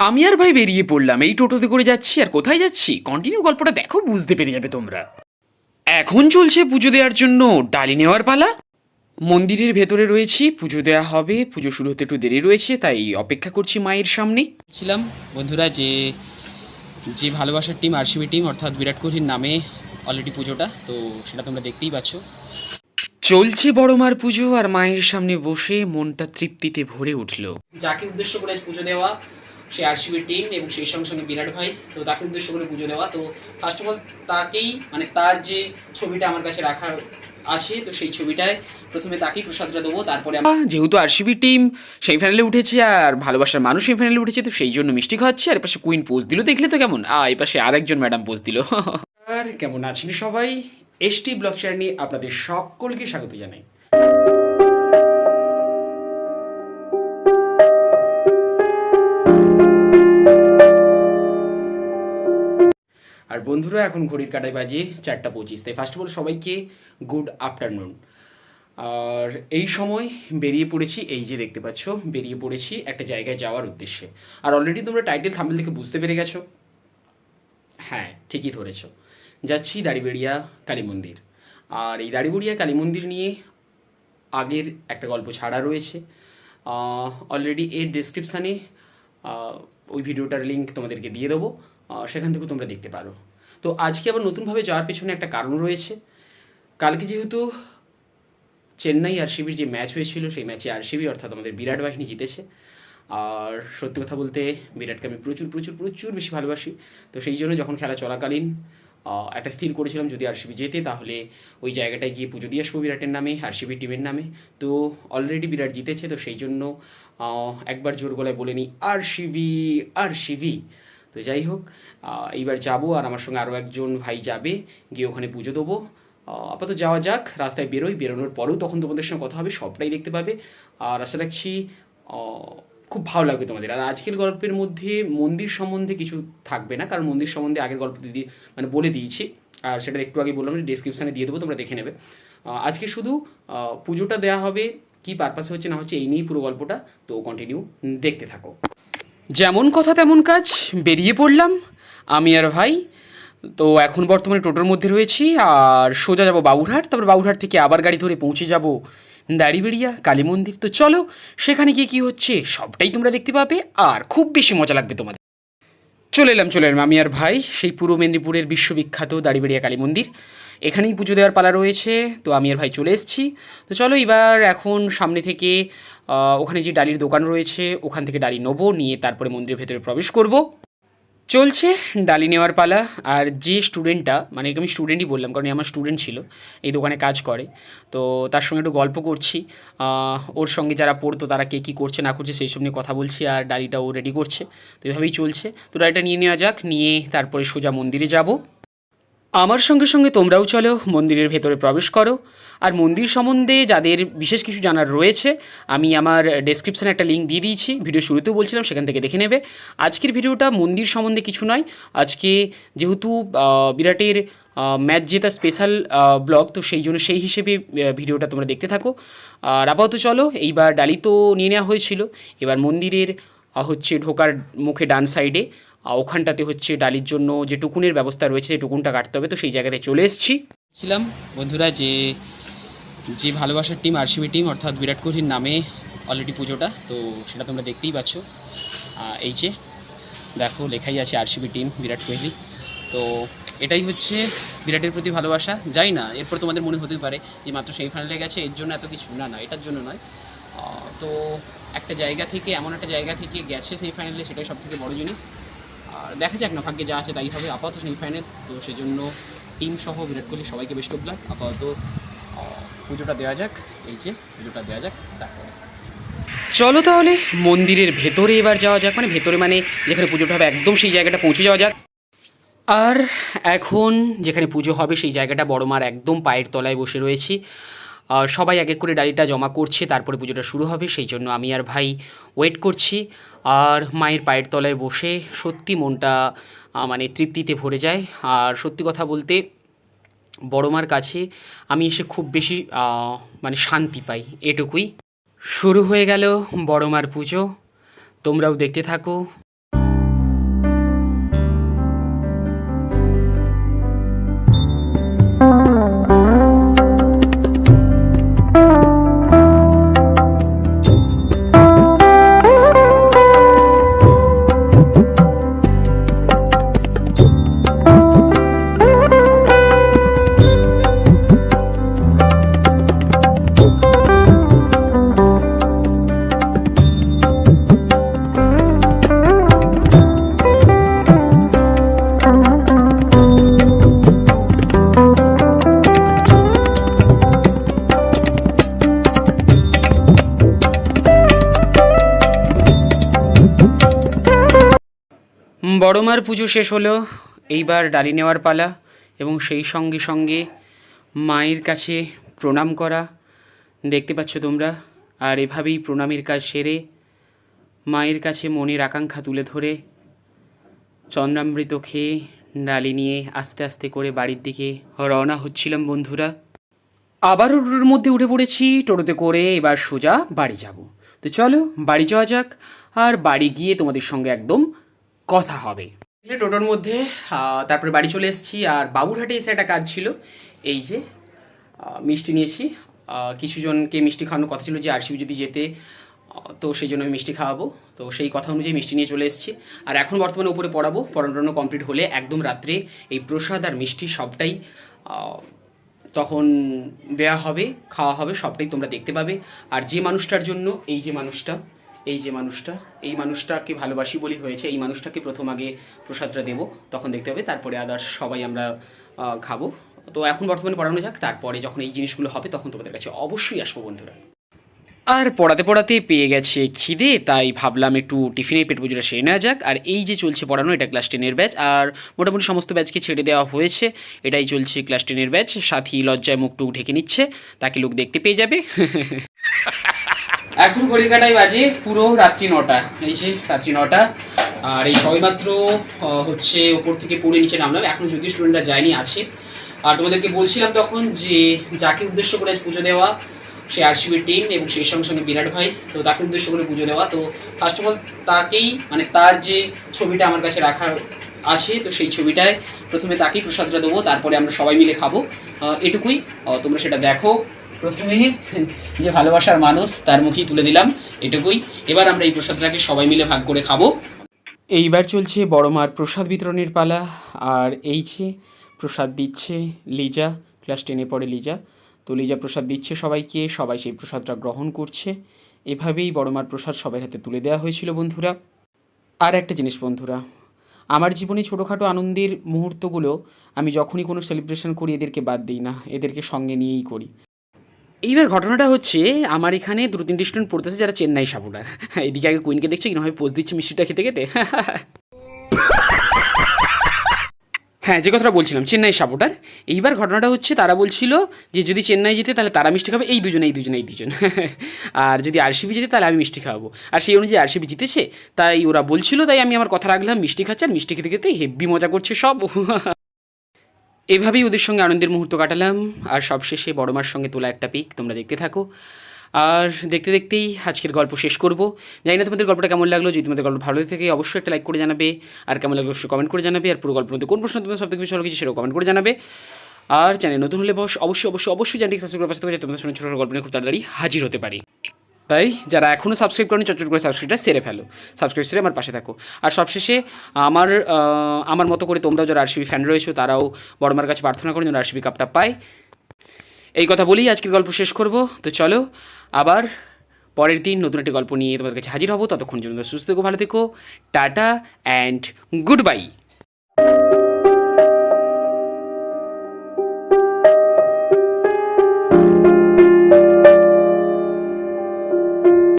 আমি আর ভাই বেরিয়ে পড়লাম এই টোটোতে করে যাচ্ছি আর কোথায় যাচ্ছি? কন্টিনিউ গল্পটা দেখো বুঝতে পেরে যাবে তোমরা। এখন চলছে পুজো দেওয়ার জন্য ডালি নেওয়ার পালা। মন্দিরের ভেতরে রয়েছি পুজো দেওয়া হবে পুজো শুরু হতে একটু দেরি রয়েছে তাই অপেক্ষা করছি মায়ের সামনে। ছিলাম বন্ধুরা যে যে ভালোবাসার টিম আরসিবি টিম অর্থাৎ বিরাট কোহলির নামে অলরেডি পুজোটা তো সেটা তোমরা দেখতেই পাচ্ছ। চলছে বড় মার পুজো আর মায়ের সামনে বসে মনটা তৃপ্তিতে ভরে উঠল। যাকে উদ্দেশ্য করে পুজো দেওয়া সে আরসিবির টিম এবং সেই সঙ্গে সঙ্গে বিরাট ভাই তো তাকে উদ্দেশ্য করে পুজো দেওয়া। তো ফার্স্ট অফ অল তাকেই মানে তার যে ছবিটা আমার কাছে রাখা আছে তো সেই ছবিটায় প্রথমে তাকেই প্রসাদটা দেবো তারপরে যেহেতু আরসিবি টিম সেই ফাইনালে উঠেছে আর ভালোবাসার মানুষ সেই ফাইনালে উঠেছে তো সেই জন্য মিষ্টি খাওয়াচ্ছে। আর এপাশে কুইন পোজ দিল দেখলে তো কেমন? আ এপাশে আরেকজন ম্যাডাম পোজ দিল। আর কেমন আছেন সবাই? এসটি ব্লগ চ্যানেল নিয়ে আপনাদের সকলকে স্বাগত জানাই। আর বন্ধুরা, এখন ঘড়ির কাটায় বাজে চারটা পঁচিশ। তাই ফার্স্ট অফ অল সবাইকে গুড আফটারনুন আর এই সময় বেরিয়ে পড়েছি, এই যে দেখতে পাচ্ছ, বেরিয়ে পড়েছি একটা জায়গায় যাওয়ার উদ্দেশ্যে। আর অলরেডি তোমরা টাইটেল থাম্বেল থেকে বুঝতে পেরে গেছো। হ্যাঁ ঠিকই ধরেছ। যাচ্ছি দাড়িবেড়িয়া কালী মন্দির। আর এই দাড়িবেড়িয়া কালী মন্দির নিয়ে আগের একটা গল্প ছাড়া রয়েছে। অলরেডি এর ডিসক্রিপশানে ওই ভিডিওটার লিঙ্ক তোমাদেরকে দিয়ে দেবো। সেখান থেকেও তোমরা দেখতে পারো। তো আজকে আবার নতুনভাবে যাওয়ার পেছনে একটা কারণ রয়েছে। কালকে যেহেতু চেন্নাই আরসিবির যে ম্যাচ হয়েছিল, সেই ম্যাচে আরসিবি অর্থাৎ আমাদের বিরাট বাহিনী জিতেছে। আর সত্যি কথা বলতে বিরাটকে আমি প্রচুর প্রচুর প্রচুর বেশি ভালোবাসি। তো সেই জন্য যখন খেলা চলাকালীন একটা স্থির করেছিলাম যদি আরসিবি জেতে, তাহলে ওই জায়গাটায় গিয়ে পুজো দিয়ে আসব বিরাটের নামে, আরসিবি টিমের নামে। তো অলরেডি বিরাট জিতেছে, তো সেই জন্য একবার জোর গলায় বলে নিই, আরসিবি আরসিবি। তো যাই হোক এইবার যাব আর আমার সঙ্গে আরও একজন ভাই যাবে, গিয়ে ওখানে পুজো দেবো। আপাতত যাওয়া যাক, রাস্তায় বেরোই, বেরোনোর পরেও তখন তোমাদের সঙ্গে কথা হবে, সবটাই দেখতে পাবে। আর আশা রাখছি খুব ভালো লাগবে তোমাদের। আর আজকের গল্পের মধ্যে মন্দির সম্বন্ধে কিছু থাকবে না, কারণ মন্দির সম্বন্ধে আগের গল্প দিয়ে মানে বলে দিয়েছি। আর সেটা একটু আগে বললাম ডিসক্রিপশানে দিয়ে দেবো, তোমরা দেখে নেবে। আজকে শুধু পুজোটা দেওয়া হবে, কি পারপাসে হচ্ছে না হচ্ছে এই নিয়েই পুরো গল্পটা। তো কন্টিনিউ দেখতে থাকো। যেমন কথা তেমন কাজ, বেরিয়ে পড়লাম। আমি আর ভাই, তো এখন বর্তমানে টোটোর মধ্যে রয়েছি, আর সোজা যাব বাবুরহাট, তারপর বাবুরহাট থেকে আবার গাড়ি ধরে পৌঁছে যাব দাড়িবেড়িয়া কালী মন্দির তো চলো, সেখানে গিয়ে কী হচ্ছে, সবটাই তোমরা দেখতে পাবে, আর খুব বেশি মজা লাগবে তোমাদের। চলে এলাম চলে এলাম। আমি আর ভাই, সেই পূর্ব মেদিনীপুরের বিশ্ববিখ্যাত দাড়িবেড়িয়া কালী মন্দির এখানেই পুজো দেওয়ার পালা রয়েছে, তো আমি আর ভাই চলে এসেছি। তো চলো, এবার এখন সামনে থেকে ওখানে যে ডালির দোকান রয়েছে, ওখান থেকে ডালি নেব, নিয়ে তারপরে মন্দিরের ভেতরে প্রবেশ করব। চলছে ডালি নেওয়ার পালা, আর যে স্টুডেন্টটা মানে আমি স্টুডেন্টই বললাম, কারণ আমার স্টুডেন্ট ছিল, এই দোকানে কাজ করে। তো তার সঙ্গে একটু গল্প করছি ওর সঙ্গে যারা পড়তো, তারা কে কী করছে, না করছে, সেই সব নিয়ে কথা বলছি, আর ডালিটা ও রেডি করছে। তো এভাবেই চলছে। তো ডালিটা নিয়ে নেওয়া যাক, নিয়ে তারপরে সোজা মন্দিরে যাব। আমার সঙ্গে সঙ্গে তোমরাও চলো, মন্দিরের ভেতরে প্রবেশ করো। আর মন্দির সম্বন্ধে যাদের বিশেষ কিছু জানার রয়েছে, আমি আমার ডেসক্রিপশানে একটা লিঙ্ক দিয়ে দিয়েছি। ভিডিও শুরুতেও বলছিলাম, সেখান থেকে দেখে নেবে। আজকের ভিডিওটা মন্দির সম্বন্ধে কিছু নয়। আজকে যেহেতু বিরাটের ম্যাচ জেতা স্পেশাল ব্লগ তো সেই জন্য সেই হিসেবে ভিডিওটা তোমরা দেখতে থাকো। আর আপাতত চলো, এইবার ডালি তো নিয়ে নেওয়া হয়েছিল। এবার মন্দিরের হচ্ছে ঢোকার মুখে ডান সাইডে ওখানটাতে হচ্ছে ডালির জন্য যে টুকুনের ব্যবস্থা রয়েছে সেই টুকুনটা কাটতে হবে, তো সেই জায়গাতে চলে এসেছি। ছিলাম। বন্ধুরা, যে যে ভালোবাসার টিম, আরসিবি টিম, অর্থাৎ বিরাট কোহলির নামে অলরেডি পুজোটা, তো সেটা তোমরা দেখতেই পাচ্ছ। এই যে, দেখো, লেখাই আছে আরসিবি টিম, বিরাট কোহলি। তো এটাই হচ্ছে বিরাটের প্রতি ভালোবাসা। যাই না, এরপর তোমাদের মনে হতে পারে যে, মাত্র সেই ফাইনালে গেছে, এর জন্য এত কিছু। না না, এটার জন্য নয়। তো একটা জায়গা থেকে, এমন একটা জায়গা থেকে গেছে সেই ফাইনালে সেটাই সব থেকে বড় জিনিস। আর দেখা যাক না ভাগ্যে যা আছে তাই হবে। আপাতত সেই ফাইনাল তো সেজন্য টিম সহ বিরাট কোহলি সবাইকে বেস্ট অফ লাক আপাতত পুজোটা দেওয়া যাক। এই যে, পুজোটা দেওয়া যাক তারপরে চলো তাহলে, মন্দিরের ভেতরে এবার যাওয়া যাক। মানে ভেতরে মানে যেখানে পুজোটা হবে, একদম সেই জায়গাটা পৌঁছে যাওয়া যাক। আর এখন যেখানে পুজো হবে, সেই জায়গাটা বড় মার একদম পায়ের তলায় বসে রয়েছি। সবাই এক এক করে ডালিটা জমা করছে, তারপরে পুজোটা শুরু হবে, সেই জন্য আমি আর ভাই ওয়েট করছি। আর মায়ের পায়ের তলায় বসে সত্যি মনটা মানে তৃপ্তিতে ভরে যায়। আর সত্যি কথা বলতে, বড় মার কাছে আমি এসে খুব বেশি মানে শান্তি পাই এটুকুই। শুরু হয়ে গেল বড় মার পুজো। তোমরাও দেখতে থাকো। বড়মার পুজো শেষ হলো, এইবার ডালি নেওয়ার পালা এবং সেই সঙ্গে সঙ্গে মায়ের কাছে প্রণাম করা। দেখতে পাচ্ছ তোমরা, আর এভাবেই প্রণামের কাজ সেরে মায়ের কাছে মনের আকাঙ্ক্ষা তুলে ধরে চন্দ্রামৃত খেয়ে ডালি নিয়ে আস্তে আস্তে করে বাড়ির দিকে রওনা হচ্ছিলাম বন্ধুরা। আবার টোটোর মধ্যে উঠে পড়েছি, টোটোতে করে এবার সোজা বাড়ি যাব। তো চলো বাড়ি যাওয়া যাক, আর বাড়ি গিয়ে তোমাদের সঙ্গে একদম কথা হবে। টোটোর মধ্যে তারপরে বাড়ি চলে এসেছি আর বাবুরহাটে এসে একটা কাজ ছিল। এই যে মিষ্টি নিয়েছি। আহ, কিছু জনকে মিষ্টি খাওয়ানোর কথা ছিল যে আরসিবি যদি যেতে তো সেই জন্য আমি মিষ্টি খাওয়াবো। তো সেই কথা অনুযায়ী মিষ্টি নিয়ে চলে এসেছি। আর এখন বর্তমানে উপরে পড়াবো। পড়ানো কমপ্লিট হলে একদম রাত্রে এই প্রসাদ আর মিষ্টি সবটাই তখন দেয়া হবে খাওয়া হবে সবটাই তোমরা দেখতে পাবে। আর যে মানুষটার জন্য এই যে মানুষটা এই যে মানুষটা, এই মানুষটাকে ভালোবাসি বলি হয়েছে, এই মানুষটাকে প্রথম আগে প্রসাদটা দেবো, তখন দেখতে হবে, তারপরে আদার্স সবাই আমরা খাব। তো এখন বর্তমানে পড়ানো যাক, তারপরে যখন এই জিনিসগুলো হবে, তখন তোমাদের কাছে অবশ্যই আসব, বন্ধুরা। আর পড়াতে পড়াতে পেয়ে গেছে খিদে, তাই ভাবলাম একটু টিফিনে পেট পুজোটা সেরে নেওয়া যাক। আর এই যে চলছে পড়ানো, এটা ক্লাস টেনের ব্যাচ, আর মোটামুটি সমস্ত ব্যাচকে ছেড়ে দেওয়া হয়েছে। এটাই চলছে ক্লাস টেনের ব্যাচ, সাথী লজ্জায় মুখটুক ঢেকে নিচ্ছে, তাকে লোক দেখতে পেয়ে যাবে। এখন ঘড়ির কাটাই বাজে পুরো রাত্রি নটা। এই যে রাত্রি নটা। আর এই সবেমাত্র হচ্ছে ওপর থেকে পড়ে নিচে নামলাম। এখন যদিও স্টুডেন্টরা যায়নি, আছে। আর তোমাদেরকে বলছিলাম তখন যে, যাকে উদ্দেশ্য করে আজ পুজো দেওয়া, সে আরসিবির টিম এবং সেই সঙ্গে সঙ্গে বিরাট ভাই। তো তাকে উদ্দেশ্য করে পুজো দেওয়া। তো ফার্স্ট অফ অল তাকেই মানে তার যে ছবিটা আমার কাছে রাখা আছে, তো সেই ছবিটায় প্রথমে তাকেই প্রসাদটা দেবো। তারপরে আমরা সবাই মিলে খাব। এটুকুই। তোমরা সেটা দেখো। প্রথমে যে ভালোবাসার মানুষ, তার মুখেই তুলে দিলাম এটুকুই। এবার আমরা এই প্রসাদটাকে সবাই মিলে ভাগ করে খাব। এইবার চলছে বড় মার প্রসাদ বিতরণের পালা। আর এই যে প্রসাদ দিচ্ছে লিজা, ক্লাস টেনে পড়ে লিজা। তো লিজা প্রসাদ দিচ্ছে সবাইকে, সবাই সেই প্রসাদটা গ্রহণ করছে। এভাবেই বড় মার প্রসাদ সবার হাতে তুলে দেওয়া হয়েছিল বন্ধুরা। আর একটা জিনিস বন্ধুরা, আমার জীবনে ছোটোখাটো আনন্দের মুহূর্তগুলো আমি যখনই কোনো সেলিব্রেশন করি, এদেরকে বাদ দিই না। এদেরকে সঙ্গে নিয়েই করি। এইবার ঘটনাটা হচ্ছে, আমার এখানে দুটো তিনটে স্টুডেন্ট পড়তেছে যারা চেন্নাই সাপুটার এদিকে আগে কুইনকে দেখছ কীভাবে পোজ দিচ্ছে মিষ্টিটা খেতে খেতে। হ্যাঁ যে কথাটা বলছিলাম, চেন্নাই সাপোর্টার এইবার ঘটনাটা হচ্ছে, তারা বলছিল যে যদি চেন্নাই যেতে, তাহলে তারা মিষ্টি খাবে, এই দুজন এই দুজন এই দুজন। আর যদি আরসিবি যেতে, তাহলে আমি মিষ্টি খাওয়াবো আর সেই অনুযায়ী আরসিবি জিতেছে, তাই ওরা বলছিল, তাই আমি আমার কথা রাখলাম, মিষ্টি খাচ্ছে, আর মিষ্টি খেতে খেতে হেব্বি মজা করছে সব। এভাবেই ওদের সঙ্গে আনন্দের মুহূর্ত কাটালাম। আর সবশেষে বড় মার সঙ্গে তোলা একটা পিক তোমরা দেখতে থাকো। আর দেখতে দেখতেই আজকের গল্প শেষ করব। জানি না তোমাদের গল্পটা কেমন লাগল। যদি তোমাদের গল্প ভালো থেকে, অবশ্যই একটা লাইক করে জানাবে। আর কেমন লাগল অবশ্যই কমেন্ট করে জানাবে। আর পুরো গল্পের মধ্যে কোন প্রশ্ন তোমাদের সব থেকে বেশি ভালো কিছু সেটাও কমেন্ট করে জানাবে। আর চ্যানেল নতুন হলে বস, অবশ্যই অবশ্যই অবশ্যই চ্যানেলটি সাবস্ক্রাইব করে পাশে তোমাদের সঙ্গে ছোটো গল্প নিয়ে খুব তাড়াতাড়ি হাজির হতে পারি। তাই যারা এখনও সাবস্ক্রাইব করেনি চটচট করে সাবস্ক্রাইবটা সেরে ফেলো। সাবস্ক্রাইব সেরে আমার পাশে থাকো। আর সবশেষে আমার আমার মতো করে তোমরাও যারা আরসিবি ফ্যান রয়েছো, তারাও বড়মার কাছে প্রার্থনা করো যেন আরসিবি কাপটা পায়। এই কথা বলেই আজকের গল্প শেষ করব। তো চলো, আবার পরের দিন নতুন একটি গল্প নিয়ে তোমাদের কাছে হাজির হব। ততক্ষণ জন্য সুস্থ থেকো, ভালো থেকো, টাটা অ্যান্ড গুড বাই